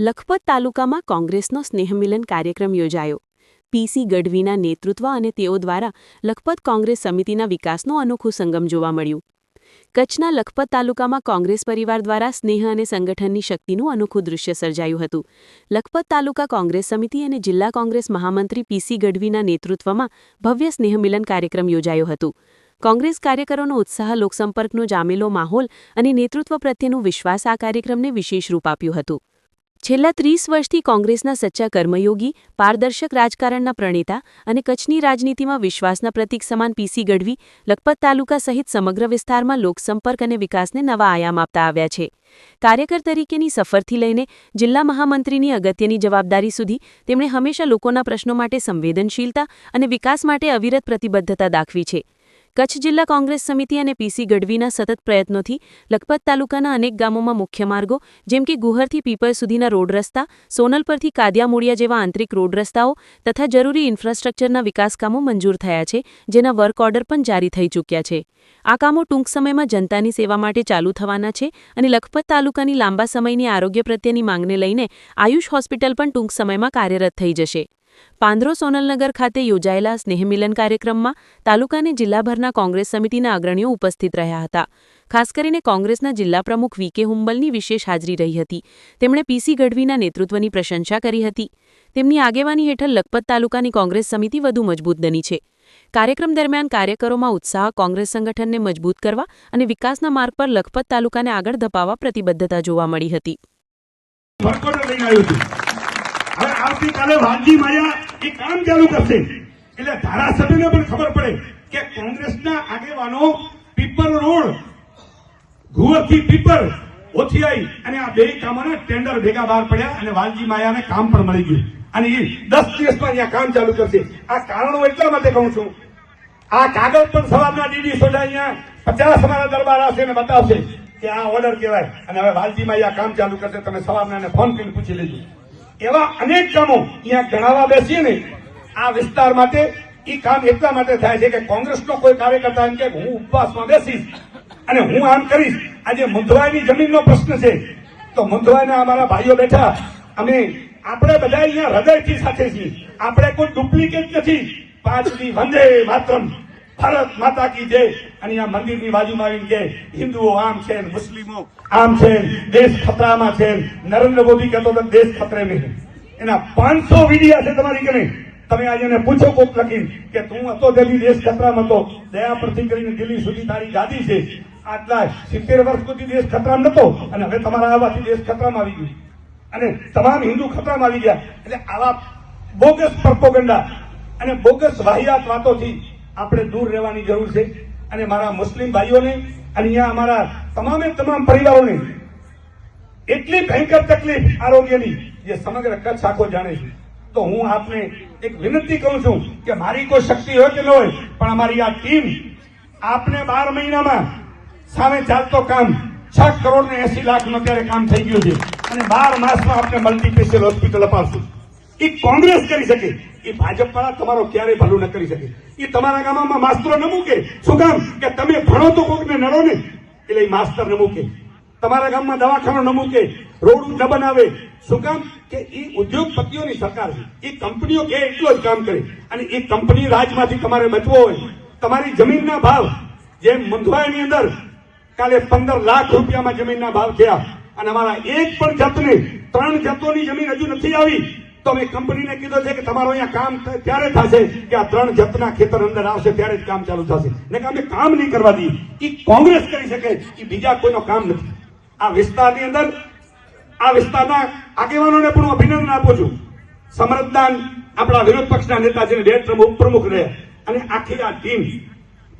લખપત તાલુકામાં કોંગ્રેસનો સ્નેહમિલન કાર્યક્રમ યોજાયો. પીસી ગઢવીના નેતૃત્વ અને તેઓ દ્વારા લખપત કોંગ્રેસ સમિતિના વિકાસનો અનોખું સંગમ જોવા મળ્યું. કચ્છના લખપત તાલુકામાં કોંગ્રેસ પરિવાર દ્વારા સ્નેહ અને સંગઠનની શક્તિનું અનોખું દૃશ્ય સર્જાયું હતું. લખપત તાલુકા કોંગ્રેસ સમિતિ અને જિલ્લા કોંગ્રેસ મહામંત્રી પીસી ગઢવીના નેતૃત્વમાં ભવ્ય સ્નેહમિલન કાર્યક્રમ યોજાયો હતો. કોંગ્રેસ કાર્યકરોનો ઉત્સાહ, લોકસંપર્કનો જામેલો માહોલ અને નેતૃત્વ પ્રત્યેનો વિશ્વાસ આ કાર્યક્રમને વિશેષ રૂપ આપ્યું હતું. છેલ્લા ત્રીસ વર્ષથી કોંગ્રેસના સચ્ચા કર્મયોગી, પારદર્શક રાજકારણના પ્રણેતા અને કચ્છની રાજનીતિમાં વિશ્વાસના પ્રતીક સમાન પીસી ગઢવી, લખપત તાલુકા સહિત સમગ્ર વિસ્તારમાં લોકસંપર્ક અને વિકાસને નવા આયામ આપતા આવ્યા છે. કાર્યકર તરીકેની સફરથી લઈને જિલ્લા મહામંત્રીની અગત્યની જવાબદારી સુધી તેમણે હંમેશા લોકોના પ્રશ્નો માટે સંવેદનશીલતા અને વિકાસ માટે અવિરત પ્રતિબદ્ધતા દાખવી છે. કચ્છ જિલ્લા કોંગ્રેસ સમિતિ અને પીસી ગઢવીના સતત પ્રયત્નોથી લખપત તાલુકાના અનેક ગામોમાં મુખ્ય માર્ગો, જેમ કે ગુહરથી પીપર સુધીના રોડ રસ્તા, સોનલ પરથી કાદિયામોડિયા જેવા આંતરિક રોડ રસ્તાઓ તથા જરૂરી ઇન્ફ્રાસ્ટ્રક્ચરના વિકાસકામો મંજૂર થયા છે, જેના વર્ક ઓર્ડર પણ જારી થઈ ચૂક્યા છે. આ કામો ટૂંક સમયમાં જનતાની સેવા માટે ચાલુ થવાના છે અને લખપત તાલુકાની લાંબા સમયની આરોગ્ય પ્રત્યેની માંગને લઈને આયુષ હોસ્પિટલ પણ ટૂંક સમયમાં કાર્યરત થઈ જશે. પાંદરો સોનલનગર ખાતે યોજાયેલા સ્નેહમિલન કાર્યક્રમમાં તાલુકાને જિલ્લાભરના કોંગ્રેસ સમિતિના અગ્રણીઓ ઉપસ્થિત રહ્યા હતા. ખાસ કરીને કોંગ્રેસના જિલ્લા પ્રમુખ વી કે હુંબલની વિશેષ હાજરી રહી હતી. તેમણે પીસી ગઢવીના નેતૃત્વની પ્રશંસા કરી હતી. તેમની આગેવાની હેઠળ લખપત તાલુકાની કોંગ્રેસ સમિતિ વધુ મજબૂત બની છે. કાર્યક્રમ દરમિયાન કાર્યકરોમાં ઉત્સાહ, કોંગ્રેસ સંગઠનને મજબૂત કરવા અને વિકાસના માર્ગ પર લખપત તાલુકાને આગળ ધપાવવા પ્રતિબદ્ધતા જોવા મળી હતી વર્કરો લઈને આવ્યો છું હવે આવતીકાલે વાલજી માયા એ કામ ચાલુ કરશે. એટલે ધારાસભ્યને પણ ખબર પડે કે કોંગ્રેસના આગેવાનો પીપર રોડ, ઘુવરથી પીપર આવી અને આ બે કામોને ટેન્ડર ભેગા બહાર પડ્યા અને વાલજી માયાને કામ પણ મળી ગયું. અને એ દસ દિવસમાં અહીંયા કામ ચાલુ કરશે. આ કારણો એટલા માટે કહું છું. આ કાગળ પણ સવારના ડીડી સોડા અહીંયા પચાસ અમારા દરબાર આવશે અને બતાવશે કે આ ઓર્ડર કહેવાય. અને હવે વાલજી માયા કામ ચાલુ કરશે. તમે સવારના ફોન કરીને પૂછી લેજો. એવા અનેક કામો અહીંયા ગણાવવા બેસીએ ને, આ વિસ્તાર માટે એ કામ એટલા માટે થાય છે કે કોંગ્રેસનો કોઈ કાર્યકર્તા એમ કે હું ઉપવાસમાં બેસીશ અને હું આમ કરીશ. આજે મુંધવાઈની જમીનનો પ્રશ્ન છે. તો મુંધવાઈના અમારા ભાઈઓ બેઠા, અમે આપણે બધા અહીંયા હૃદયથી સાથે છીએ. આપણે કોઈ ડુપ્લિકેટ નથી. પાંચની વંદે માતરમ. ભારત માતા કી જય. અને આ મંદિરની બાજુમાં આવીને કે, હિન્દુઓ આમ છે મુસ્લિમો આમ છે દેશ ખતરામાં છે નરેન્દ્ર મોદી કહેતો હતો દેશ ખતરે નહીં. એના પાંચસો વિડિયા છે તમારી કને તમે આજે એને પૂછો કોક લખીને કે, તું હતો દિલ્હી, દેશ ખતરામાં હતો. દયા પરથી કરીને દિલ્હી સુધી તારી ગાદી છે. આટલા સિત્તેર વર્ષ સુધી દેશ ખતરામાં નતો. અને હવે તમારા આવવાથી દેશ ખતરામાં આવી ગયું. અને તમામ હિન્દુ ખતરામાં આવી ગયા. એટલે આવા બોગસ પ્રોપોગંડા અને બોગસ વાહિયાત વાતોથી આપણે દૂર રહેવાની જરૂર છે. અને મારા મુસ્લિમ ભાઈઓને અને અહીંયા અમારા તમામે તમામ પરિવારોને એટલી ભયંકર તકલીફ આરોગ્યની જે સમગ્ર કચ્છ આખો જાણે છે. તો હું આપને એક વિનંતી કરું છું કે મારી કોઈ શક્તિ હોય કે ન હોય, પણ અમારી આ ટીમ આપને બાર મહિનામાં સામે ચાલતો કામ છ કરોડ ને એસી લાખનું અત્યારે કામ થઈ ગયું છે. અને બાર માસમાં આપણે મલ્ટીસ્પેશિયલ હોસ્પિટલ અપાવશું. એ કોંગ્રેસ કરી શકે એ ભાજપ વાળા તમારો ક્યારેય ભલું ન કરી શકે. એ તમારા ગામમાં માસ્તરો ન મૂકે. શું કામ? કે તમે ભણો તો કોકને નડો ને? એટલે એ માસ્તર ન મૂકે. તમારા ગામમાં દવાખાનો ન મૂકે. રોડ ન બનાવે. શું કામ? કે એ ઉદ્યોગપતિઓની સરકાર છે. એ કંપનીઓ કે એટલો જ કામ કરે. અને એ કંપની રાજમાંથી તમારે બચવો હોય. તમારી જમીનના ભાવ જેમ મંધવાયની અંદર કાલે પંદર લાખ રૂપિયામાં જમીનના ભાવ થયા. અને અમારા એક પણ જતને ત્રણ જતોની જમીન હજુ નથી આવી. તો અમે કંપનીને કીધું છે કે તમારું અહીંયા કામ ત્યારે થશે કે આ ત્રણ જતના ખેતર અંદર આવશે ત્યારે જ કામ ચાલુ થશે. ને કે અમે કામ નહીં કરવા દઈએ એ કોંગ્રેસ કરી શકે એ બીજા કોઈનો કામ નથી. આ વિસ્તારની અંદર, આ વિસ્તારના આગેવાનોને પણ હું અભિનંદન આપું છું. સમરદાન આપણા વિરોધ પક્ષના નેતા છે બે પ્રમુખ ઉપપ્રમુખ રહ્યા અને આખી આ ટીમ,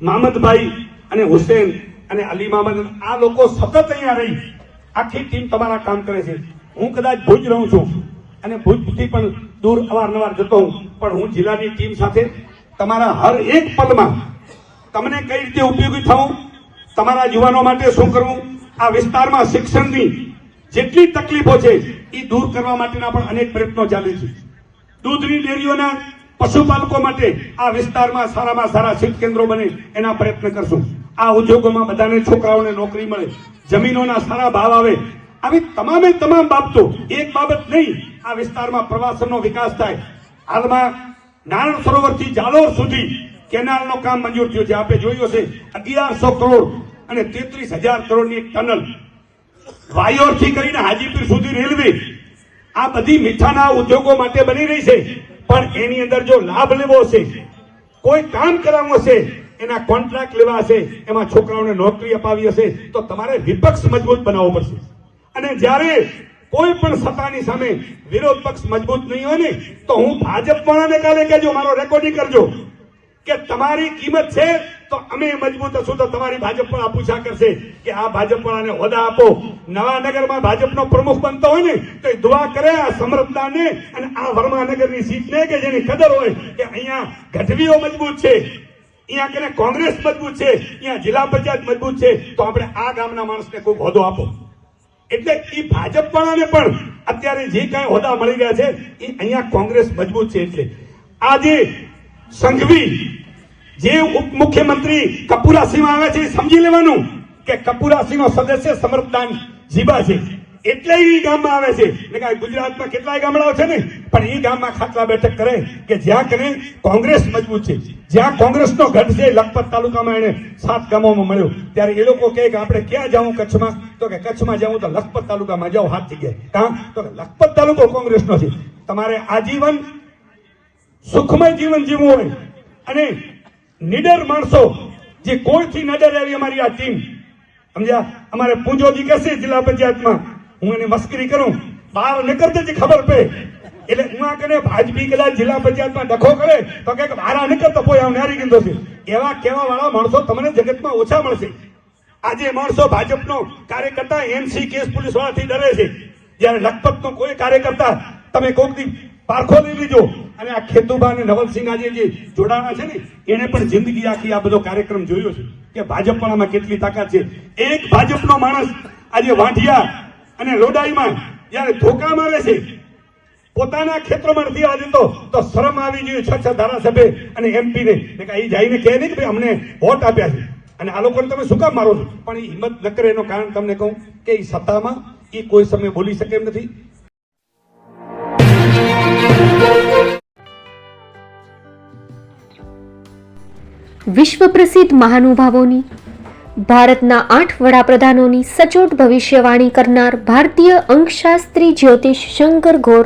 મામદભાઈ અને હુસેન અને અલી મામદ, આ લોકો સતત અહીંયા રહી. આખી ટીમ તમારા કામ કરે છે. હું કદાચ ભૂજ રહું છું. અને ભુજથી પણ દૂર અવારનવાર જતો હું. પણ હું જિલ્લાની ટીમ સાથે તમારા હર એક પદમાં તમને કઈ રીતે ઉપયોગી થવું તમારા યુવાનો માટે શું કરવું, આ વિસ્તારમાં શિક્ષણની જેટલી તકલીફો છે એ દૂર કરવા માટેના પણ અનેક પ્રયત્નો ચાલે છે. દૂધની ડેરીઓના પશુપાલકો માટે આ વિસ્તારમાં સારામાં સારા શીત કેન્દ્રો બને, એના પ્રયત્ન કરશું. આ ઉદ્યોગોમાં બધાને છોકરાઓને નોકરી મળે, જમીનોના સારા ભાવ આવે આવી તમામે તમામ બાબતો, એક બાબત નહીં, આ વિસ્તારમાં પ્રવાસનનો વિકાસ થાય. હાલમાં નારણ સરોવરથી જાલોર સુધી કેનાલનો કામ મંજૂર થયું છે. આપણે જોયું હશે, અગિયારસો કરોડ અને તેત્રીસ હજાર કરોડની એક ટનલ. વાયોરથી કરીને હાજીપીર સુધી રેલવે આ બધી મીઠાના ઉદ્યોગો માટે બની રહી છે. પણ એની અંદર જો લાભ લેવો હશે, કોઈ કામ કરાવવું હશે, એના કોન્ટ્રાક્ટ લેવા હશે, એમાં છોકરાઓને નોકરી અપાવી હશે, તો તમારે વિપક્ષ મજબૂત બનાવવો પડશે. અને જ્યારે કોઈ પણ સત્તાની સામે વિરોધ પક્ષ મજબૂત નહીં હોય ને, તો હું ભાજપ વાળાને કાલે કહેજો, મારો રેકોર્ડિંગ કરજો, કે તમારી કિંમત છે, તો અમે મજબૂત હશું, તો તમારી ભાજપ આ પૂછા કરશે કે આ ભાજપ વાળાને હોદા આપો. નવાનગરમાં ભાજપનો પ્રમુખ બનતો હોય ને, તો એ દુઆ કરે આ સમરસદાને અને આ વર્માનગરની સીટને કે જેની કદર હોય કે અહીંયા ગઢવીઓ મજબૂત છે, અહીંયા કને કોંગ્રેસ મજબૂત છે, અહીંયા જિલ્લા પંચાયત મજબૂત છે, તો આપણે આ ગામના માણસને કોઈ હોદો આપો. એટલે એ ભાજપ વાળાને પણ અત્યારે જે કાંઈ હોદ્દા મળી રહ્યા છે એ અહીંયા કોંગ્રેસ મજબૂત છે એટલે. આજે સંઘવી જે ઉપ મુખ્યમંત્રી કપૂરાસીમાં આવે છે એ સમજી લેવાનું કે કપૂરાસીનો સદસ્ય સમર્થદાન જીબા છે. એટલે એ ગામમાં આવે છે. એટલે ગુજરાતમાં કેટલાય ગામડાઓ છે ને પણ એ ગામમાં ખાતલા બેઠક કરે કે જ્યાં કરે, કોંગ્રેસ મજબૂત છે. જ્યાં કોંગ્રેસનો ગઢ છે, લખપત તાલુકામાં એને સાત ગામોમાં મળ્યો. ત્યારે એ લોકો કહે કે આપણે ક્યાં જવું કચ્છમાં? તો કે કચ્છમાં જાઉં તો લખપત તાલુકામાં જાઓ, હાથ ગયા કાં? તો કે લખપત તાલુકો કોંગ્રેસનો છે. તમારે આજીવન, સુખમય જીવન જીવવું હોય. અને નિડર માણસો, જે કોઈથી નજર આવી અમારી આ ટીમ. સમજ્યા? અમારે પૂંજોજી કહેશે જિલ્લા પંચાયતમાં. હું એની મસ્કરી કરું. બહાર નીકળતે જ ખબર પડે. એટલે હું કને ભાજપી કદાચ જિલ્લા પંચાયતમાં ડખો કરે, તો કે બહાર નીકળતો કોઈ હું નારી ગીંદો છે. એવા કેવા વાળા માણસો તમને જગતમાં ઓછા મળશે. આજે માણસો ભાજપનો કાર્યકર્તા એમસી કેસ પોલીસ વાળાથી ડરે છે. જ્યારે લખપતનો કોઈ કાર્યકર્તા, તમે કોક દી પારખો લઈ લીજો. અને આ ખેતુભા અને નવલસિંહ આજે જે જોડાણા છે ને એને પણ જિંદગી આખી આ બધો કાર્યક્રમ જોયો છે. કે ભાજપ પણ આમાં કેટલી તાકાત છે. એક ભાજપનો માણસ આજે વાંઢિયા અને લોડાઈમાં જ્યારે ધોકા મારે છે પોતાના ક્ષેત્રમાં નથી આજે તો તો શરમ આવી જોઈએ છ છ ધારાસભ્ય અને એમપી ને. કે જઈને કહે નહીં ભાઈ અમને વોટ આપ્યા છે. અને આ લોકોને તમે શું કામ મારો છો? પણ એ હિંમત ન કરે એનું કારણ તમને કહું કે એ સત્તામાં એ કોઈ સમય બોલી શકે એમ નથી. વિશ્વ પ્રસિદ્ધ મહાનુભાવોની, ભારતના આઠ વડાપ્રધાનોની સચોટ ભવિષ્યવાણી કરનાર ભારતીય અંકશાસ્ત્રી જ્યોતિષ શંકર ઘોર